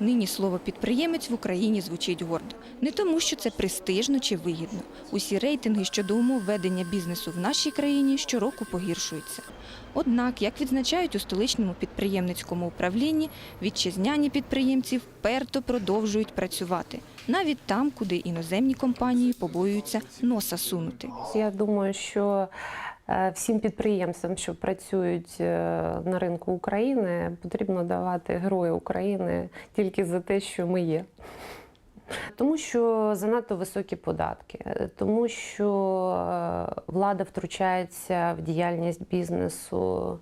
Нині слово підприємець в Україні звучить гордо. Не тому, що це престижно чи вигідно. Усі рейтинги щодо умов ведення бізнесу в нашій країні щороку погіршуються. Однак, як відзначають у столичному підприємницькому управлінні, вітчизняні підприємці вперто продовжують працювати навіть там, куди іноземні компанії побоюються носа сунути. Я думаю, що всім підприємцям, що працюють е, на ринку України, потрібно давати герої України тільки за те, що ми є. Тому що занадто високі податки, е, тому що е, влада втручається в діяльність бізнесу,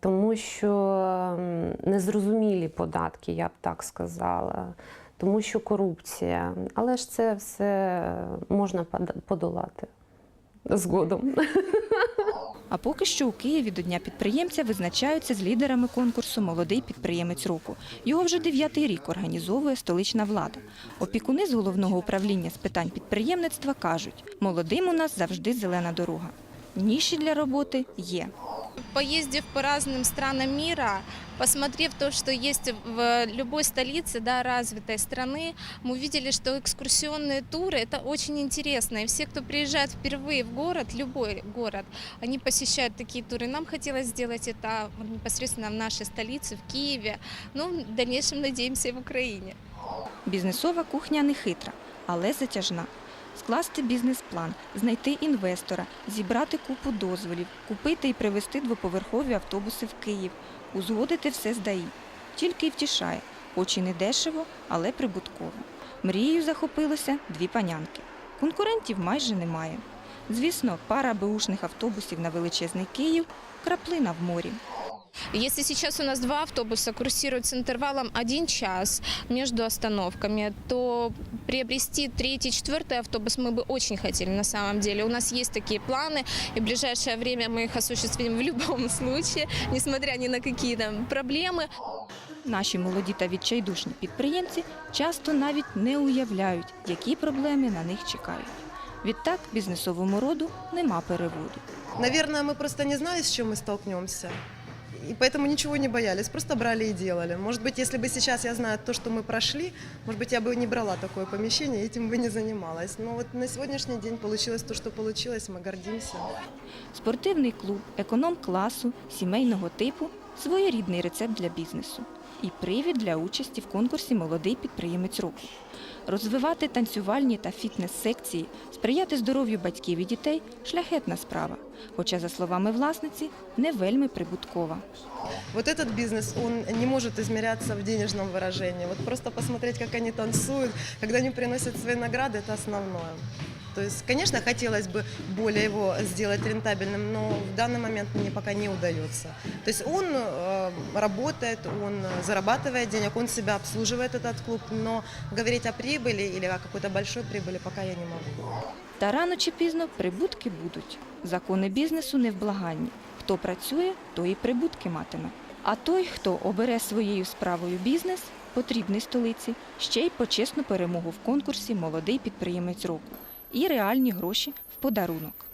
тому що незрозумілі податки, я б так сказала, тому що корупція. Але ж це все можна подолати згодом. А поки що у Києві до Дня підприємця визначаються з лідерами конкурсу Молодий підприємець року. Його вже дев'ятий рік організовує столична влада. Опікуни з головного управління з питань підприємництва кажуть, молодим у нас завжди зелена дорога. Ніші для роботи є. Поездив по разным странам мира, посмотрев то, что есть в любой столице да, развитой страны, мы увидели, что экскурсионные туры – это очень интересно. И все, кто приезжает впервые в город, любой город, они посещают такие туры. Нам хотелось сделать это вот непосредственно в нашей столице, в Киеве, ну, в дальнейшем, надеемся, и в Украине. Бізнесова кухня не хитра, але затяжна. Скласти бізнес-план, знайти інвестора, зібрати купу дозволів, купити і привезти двоповерхові автобуси в Київ, узгодити все з ДАІ. Тільки й втішає, хоч і не дешево, але прибутково. Мрією захопилося дві панянки. Конкурентів майже немає. Звісно, пара беушних автобусів на величезний Київ краплина в морі. Если сейчас у нас два автобуса курсируют с интервалом один час между остановками, то приобрести третий, четвертый автобус мы бы очень хотели на самом деле. У нас есть такие планы, и в ближайшее время мы их осуществим в любом случае, несмотря ни на какие там проблемы. Наші молоді та відчайдушні підприємці часто навіть не уявляють, які проблеми на них чекають. Відтак бізнесовому роду нема переводу. Наверное, мы просто не знали, с чем мы столкнемся. И поэтому ничего не боялись, просто брали и делали. Может быть, если бы сейчас я знаю то, что мы прошли, может быть, я бы не брала такое помещение и этим бы не занималась. Но вот на сегодняшний день получилось то, что получилось, мы гордимся. Спортивний клуб економ-класу сімейного типу своєрідний рецепт для бізнесу і привід для участі в конкурсі Молодий підприємець року. Розвивати танцювальні та фітнес-секції, сприяти здоров'ю батьків і дітей шляхетна справа. Хоча, за словами власниці, не вельми прибуткова. Вот этот бизнес, он не может измеряться в денежном выражении. Вот просто посмотреть, как они танцуют, когда они приносят свои награды, это основное. То есть, конечно, хотелось бы более его сделать рентабельным, но в данный момент мне пока не удается. То есть он э, работает, он зарабатывает денег, он себя обслуживает этот клуб, но говорить о прибыли или о какой-то большой прибыли пока я не могу. Та рано чи пізно прибутки будуть. Закони бізнесу невблаганні. Хто працює, той і прибутки матиме. А той, хто обере своєю справою бізнес, потрібний столиці, ще й почесну перемогу в конкурсі Молодий підприємець року і реальні гроші в подарунок.